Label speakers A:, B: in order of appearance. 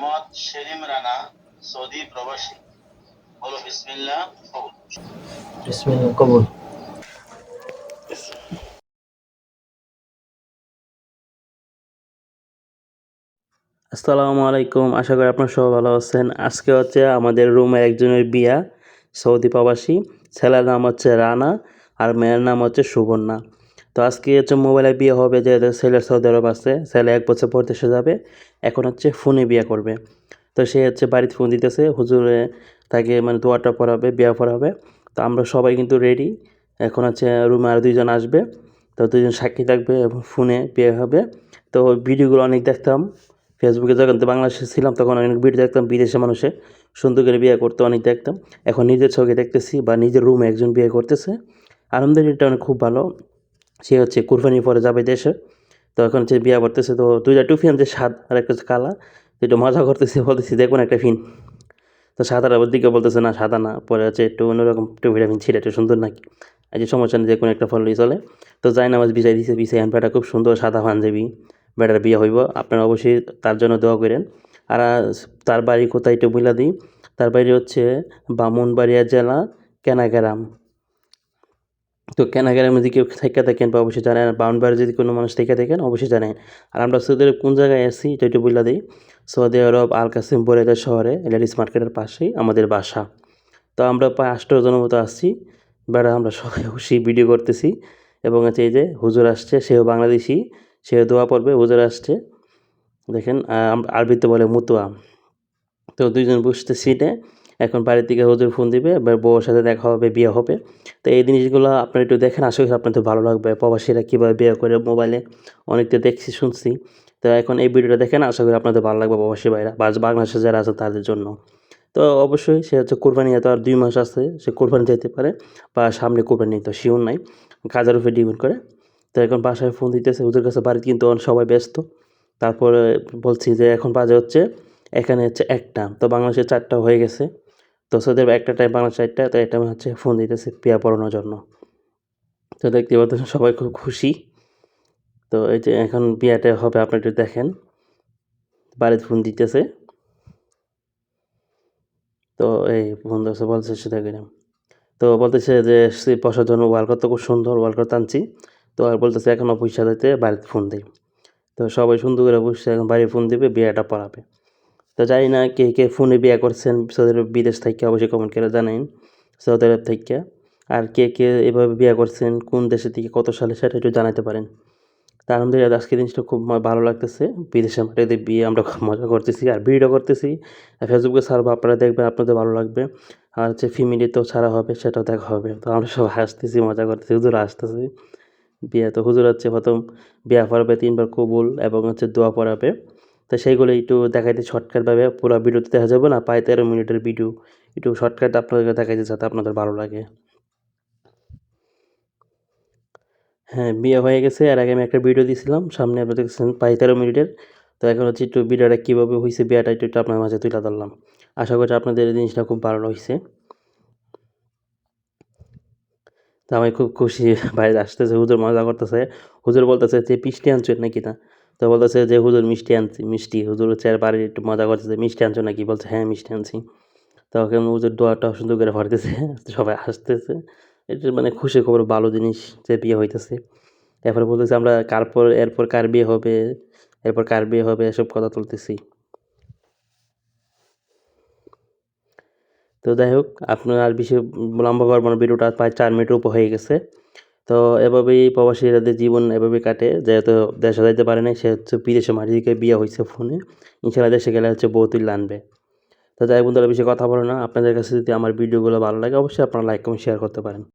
A: Mohammad Selim Rana Saudi প্রবাসী। বলো বিসমিল্লাহ কবুল।
B: বিসমিল্লাহ কবুল।
C: আসসালামু আলাইকুম আশা করি আপনার সবাই ভালো আছেন। আজকে হচ্ছে আমাদের রুমের একজনের বিয়া সৌদি প্রবাসী। ছেলের নাম হচ্ছে রানা আর মেয়ের নাম হচ্ছে সুবর্ণা। তো আজকে হচ্ছে মোবাইলে বিয়ে হবে যে ছেলের সৌদি আরব আছে, ছেলে এক বছর পর দেশে যাবে, এখন হচ্ছে ফোনে বিয়ে করবে। তো সে হচ্ছে বাড়িতে ফোন দিতেছে, হুজুরে তাকে মানে দোয়াটা পড়াবে, বিয়ে পড়াবে। তো আমরা সবাই কিন্তু রেডি এখন হচ্ছে রুমে আর দুইজন আসবে, তো দুজন সাক্ষী থাকবে এবং ফোনে বিয়ে হবে। তো ভিডিওগুলো অনেক দেখতাম ফেসবুকে যখন তো বাংলাদেশে ছিলাম তখন অনেক ভিডিও দেখতাম বিদেশে মানুষে, সুন্দর করে বিয়ে করতে অনেক দেখতাম। এখন নিজের চোখে দেখতেছি বা নিজের রুমে একজন বিয়ে করতেছে। আলহামদুলিল্লাহ অনেক খুব ভালো। সে হচ্ছে কুরবানি পরে যাবে দেশে। তো এখন হচ্ছে বিয়ে করতেছে, তো দুইটা টুফি আনছে সাদ আর একটা হচ্ছে কালা। তো একটু মজা করতেছি, বলতেছি, দেখুন একটা ফিন। তো সাদার আবার দিকে বলতেছে, না, সাদা না। পরে হচ্ছে একটু অন্যরকম টুপিটা ফিন ছিটা একটু সুন্দর নাকি? আজ সমস্যা নেই যে কোনো একটা ফলই চলে। তো যাই নামাজ বিছাই দিছে, বিছাই হ্যান্ডপাটা খুব সুন্দর সাদা পাঞ্জাবি। বেটার বিয়ে হইব, আপনারা অবশ্যই তার জন্য দোয়া করেন। আর তার বাড়ি কোথায় একটু বইলা দিই, তার বাড়ি হচ্ছে বামুনবাড়িয়া জেলা কেনাগ্রাম তো কেনাগ্রামে যদি কেউ থেকে থাকেন বা অবশ্যই জানেন বাউন্ডবাড়ি যদি কোনো মানুষ থেকে থাকেন, অবশ্যই জানেন। আর আমরা সৌদি আরব কোন জায়গায় আছি, এটা একটু বইলা দিই। সৌদি আরব আল কাসিম বরেদা শহরে, লেডিস মার্কেটের পাশেই আমাদের বাসা। তো আমরা প্রায় আঠারো জনের মতো আসছি বেড়া, আমরা সবাই খুশি ভিডিও করতেছি। এবং হচ্ছে এই যে হুজুর আসছে, সেও বাংলাদেশি, সেও দোয়া পড়বে, হুজুর আসছে। দেখেন আরবিতে বলে মুতুয়া। তো দুইজন বসতে সিটে এখন বাড়ির দিকে হুজুর ফোন দিবে, এবার বউর সাথে দেখা হবে, বিয়ে হবে। তো এই জিনিসগুলো আপনারা একটু দেখেন, আশা করি আপনাদের ভালো লাগবে। প্রবাসীরা কীভাবে বিয়ে করে মোবাইলে অনেকটা দেখছি, শুনছি। তো এখন এই ভিডিওটা দেখেন, আশা করি আপনাদের ভালো লাগবে প্রবাসী ভাইরা বাংলাদেশে যারা আছে তাদের জন্য। তো অবশ্যই সে হচ্ছে কোরবানি, এত আর দুই মাস আছে, সে কোরবানি যেতে পারে বা সামনে কোরবানি, তো শিওর নাই। কাজের উপরে ডিপেন্ড করে। তো এখন বাসায় ফোন দিতেছে ওদের কাছে বাড়িতে কিন্তু সবাই ব্যস্ত। তারপরে বলছি যে এখন বাজে হচ্ছে, এখানে হচ্ছে একটা, তো বাংলাদেশে চারটা হয়ে গেছে। তো সৌদি একটা টাইম বাংলাদেশ চারটা তো এটা হচ্ছে ফোন দিতেছে পিয়া পড়ানোর জন্য। তো দেখতে পাচ্ছেন সবাই খুব খুশি। তো এই যে এখন বিয়াটা হবে, আপনি একটু দেখেন। বাড়িতে ফোন দিতেছে। তো এই বন্ধু আছে বলছে সেটা করে তো বলতেছে যে সে বসার জন্য ওয়ালকার তো খুব সুন্দর ওয়ালকার টানছি। তো আর বলতেছে এখনও পয়সা দিতে বাড়িতে ফোন দিই। তো সবাই সুন্দর করে বসছে এখন বাড়ি ফোন দিবে বিয়েটা পড়াবে। তো জানি না কে কে ফোনে বিয়ে করছেন সৌদি আরব বিদেশ থেকে অবশ্যই কমেন্ট করে জানাইন সৌদি আরব থেকে। আর কে কে এভাবে বিয়ে করছেন, কোন দেশে থেকে কত সালে, সেটা একটু জানাতে পারেন। তা আলহামদুলিল্লাহ আজকে জিনিসটা খুব ভালো লাগতেছে। বিদেশে মাটিতে বিয়ে আমরা খুব মজা করতেছি আর ভিডিও করতেছি। ফেসবুকে ছাড়বো, আপনারা দেখবেন আপনাদের ভালো লাগবে। আর হচ্ছে ফ্যামিলিতেও ছাড়া হবে, সেটাও দেখা হবে। তো আমরা সব হাসতেছি, মজা করতেছি, হুজুর আসতেছি বিয়ে তো হুজুর হচ্ছে প্রথম, বিয়া পড়াবে, তিনবার কবুল এবং হচ্ছে দোয়া পড়াবে। তো সেইগুলো একটু দেখাইতে শর্টকাটভাবে পুরো ভিডিওতে দেখা যাবে না প্রায় তেরো মিনিটের ভিডিও একটু শর্টকাট আপনাদেরকে দেখাইতে যাতে আপনাদের ভালো লাগে। হ্যাঁ বিয়ে হয়ে গেছে আর আগে আমি একটা ভিডিও দিয়েছিলাম সামনে আপনাদের দেখছেন প্রায় তেরো মিনিটের। তো এখন হচ্ছে একটু ভিডিওটা কীভাবে হয়েছে বিয়েটা একটু একটু আপনার মাঝে তুলে ধরলাম। আশা করি আপনাদের এই জিনিসটা খুব ভালো হয়েছে তো আমি খুব খুশি বাইরে আসতেছে, হুজুর মজা করতেছে। হুজুর বলতেছে যে মিষ্টি আনছো নাকি না? তো বলতেছে যে, হুজুর মিষ্টি আনছি, মিষ্টি। হুজুর হচ্ছে আর বাড়ির একটু মজা করতেছে, মিষ্টি আনছো নাকি? বলছে হ্যাঁ মিষ্টি আনছি। তো ওখানে হুজুর দোয়াটা সুন্দর করে ভরতেছে, সবাই হাসতেছে। এটা মানে খুশি খবর, ভালো জিনিস যে বিয়ে হইতেছে। এরপরে বলতেছে, আমরা কার পর, এরপর কার বিয়ে হবে, এরপর কার বিয়ে হবে, এসব কথা তুলতেছি। তো যাই হোক, আপনার আর বেশি লম্বা করব না, ভিডিওটা প্রায় চার মিনিট উপর হয়ে গেছে। তো এভাবেই প্রবাসী তাদের জীবন এভাবে কাটে। যেহেতু দেশে যাইতে পারে নাই, সে হচ্ছে বিদেশে মাটি থেকে বিয়ে হয়েছে ফোনে। ইনশাল্লাহ দেশে গেলে হচ্ছে বউ তুলে আনবে তো যাই বন্ধুরা বেশি কথা বলো না। আপনাদের কাছে যদি আমার ভিডিওগুলো ভালো লাগে, অবশ্যই আপনারা লাইক কমেন্ট শেয়ার করতে পারেন।